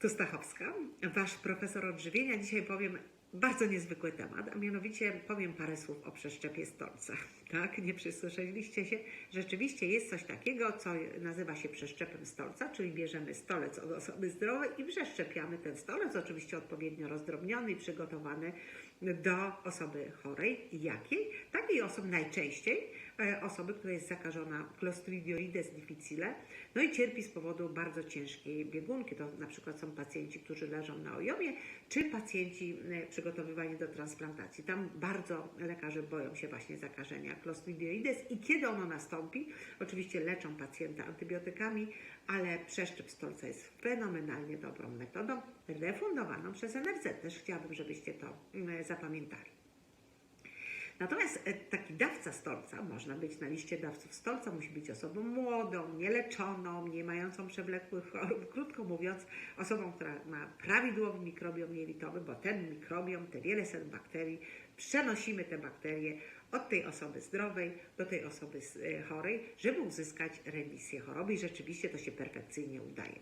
Tu Stachowska, Wasz profesor odżywienia. Dzisiaj powiem bardzo niezwykły temat, a mianowicie powiem parę słów o przeszczepie stolca. Tak, nie przysłyszeliście się? Rzeczywiście jest coś takiego, co nazywa się przeszczepem stolca, czyli bierzemy stolec od osoby zdrowej i przeszczepiamy ten stolec, oczywiście odpowiednio rozdrobniony i przygotowany do osoby chorej. Jakiej? Takiej osoby najczęściej, osoby, która jest zakażona Clostridioides difficile, no i cierpi z powodu bardzo ciężkiej biegunki. To na przykład są pacjenci, którzy leżą na ojomie, czy pacjenci e, przygotowywani do transplantacji. Tam bardzo lekarze boją się właśnie zakażenia Clostridioides i kiedy ono nastąpi, oczywiście leczą pacjenta antybiotykami, ale przeszczep stolca jest fenomenalnie dobrą metodą, refundowaną przez NFZ. Też chciałabym, żebyście to mm, zapamiętali. Natomiast e, taki dawca stolca, można być na liście dawców stolca, musi być osobą młodą, nieleczoną, nie mającą przewlekłych chorób. Krótko mówiąc, osobą, która ma prawidłowy mikrobiom jelitowy, bo ten mikrobiom, te wiele set bakterii, przenosimy te bakterie od tej osoby zdrowej do tej osoby e, chorej, żeby uzyskać remisję choroby i rzeczywiście to się perfekcyjnie udaje.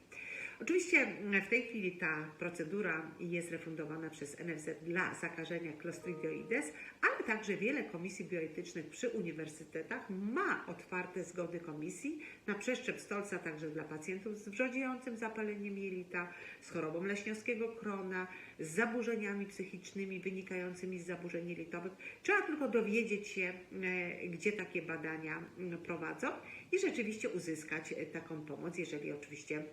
Oczywiście w tej chwili ta procedura jest refundowana przez NFZ dla zakażenia Clostridioides, ale także wiele komisji bioetycznych przy uniwersytetach ma otwarte zgody komisji na przeszczep stolca także dla pacjentów z wrzodziejącym zapaleniem jelita, z chorobą leśniowskiego krona, z zaburzeniami psychicznymi wynikającymi z zaburzeń jelitowych. Trzeba tylko dowiedzieć się, e, gdzie takie badania mm, prowadzą i rzeczywiście uzyskać e, taką pomoc, jeżeli oczywiście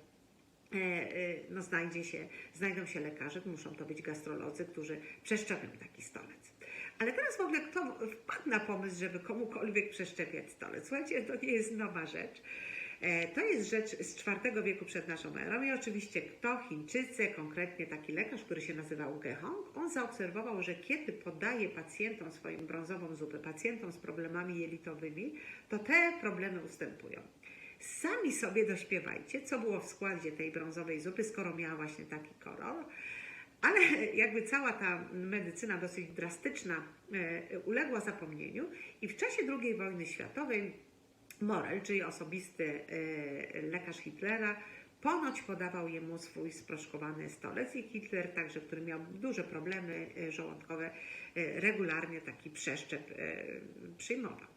no, znajdzie się, znajdą się lekarze, muszą to być gastrolodzy, którzy przeszczepią taki stolec. Ale teraz w ogóle kto wpadł na pomysł, żeby komukolwiek przeszczepiać stolec? Słuchajcie, to nie jest nowa rzecz. E, To jest rzecz z IV wieku przed naszą erą i oczywiście kto Chińczycy, konkretnie taki lekarz, który się nazywał Gehong, on zaobserwował, że kiedy podaje pacjentom swoją brązową zupę, pacjentom z problemami jelitowymi, to te problemy ustępują. Sami sobie dośpiewajcie, co było w składzie tej brązowej zupy, skoro miała właśnie taki kolor. Ale jakby cała ta medycyna dosyć drastyczna e, uległa zapomnieniu i w czasie II wojny światowej Morel, czyli osobisty e, lekarz Hitlera, ponoć podawał jemu swój sproszkowany stolec i Hitler, także który miał duże problemy e, żołądkowe, regularnie taki przeszczep przyjmował.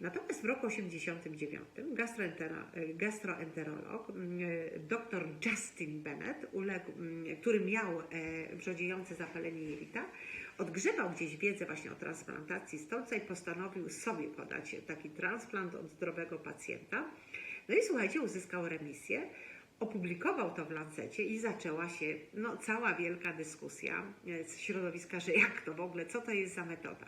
Natomiast w roku 1989 gastroentero- gastroenterolog mm, dr Justin Bennett, uległ, mm, który miał e, wrzodziejące zapalenie jelita, odgrzebał gdzieś wiedzę właśnie o transplantacji stolca i postanowił sobie podać taki transplant od zdrowego pacjenta. No i słuchajcie, uzyskał remisję. Opublikował to w Lancecie i zaczęła się no, cała wielka dyskusja e, z środowiska, że jak to w ogóle, co to jest za metoda.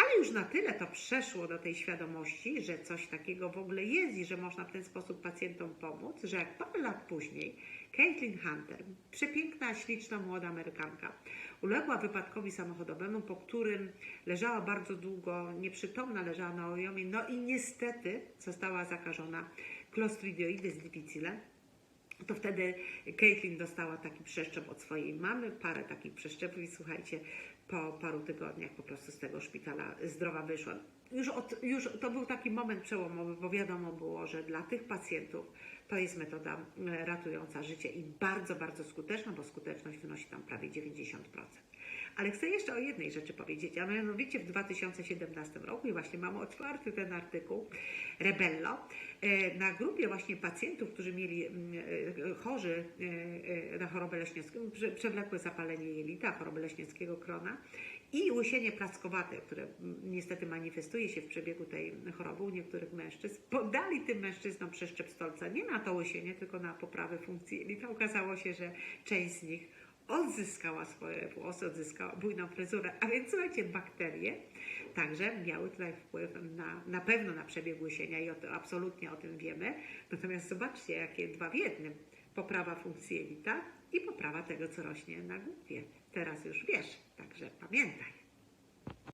Ale już na tyle to przeszło do tej świadomości, że coś takiego w ogóle jest i że można w ten sposób pacjentom pomóc, że jak parę lat później Caitlin Hunter, przepiękna, śliczna młoda Amerykanka, uległa wypadkowi samochodowemu, po którym leżała bardzo długo, nieprzytomna, leżała na ojomie, no i niestety została zakażona Clostridioides difficile, to wtedy Caitlin dostała taki przeszczep od swojej mamy, parę takich przeszczepów i słuchajcie, po paru tygodniach po prostu z tego szpitala zdrowa wyszła. Już, od, już to był taki moment przełomowy, bo wiadomo było, że dla tych pacjentów to jest metoda e, ratująca życie i bardzo, bardzo skuteczna, bo skuteczność wynosi tam prawie 90%. Ale chcę jeszcze o jednej rzeczy powiedzieć, a mianowicie w 2017 roku, i właśnie mamy otwarty ten artykuł, Rebello, e, na grupie właśnie pacjentów, którzy mieli mm, e, chorzy na chorobę leśniowską, prze- przewlekłe zapalenie jelita, chorobę leśniowskiego krona i łysienie plackowate, które mm, niestety manifestuje się w przebiegu tej choroby u niektórych mężczyzn, podali tym mężczyznom przeszczep stolca nie na to łysienie, tylko na poprawę funkcji jelita. Okazało się, że część z nich odzyskała swoje włosy, odzyskała bujną fryzurę. A więc słuchajcie, bakterie także miały tutaj wpływ na, na pewno na przebieg łysienia i o to, absolutnie o tym wiemy. Natomiast zobaczcie, jakie dwa w jednym. Poprawa funkcji jelita i poprawa tego, co rośnie na głowie. Teraz już wiesz, także pamiętaj.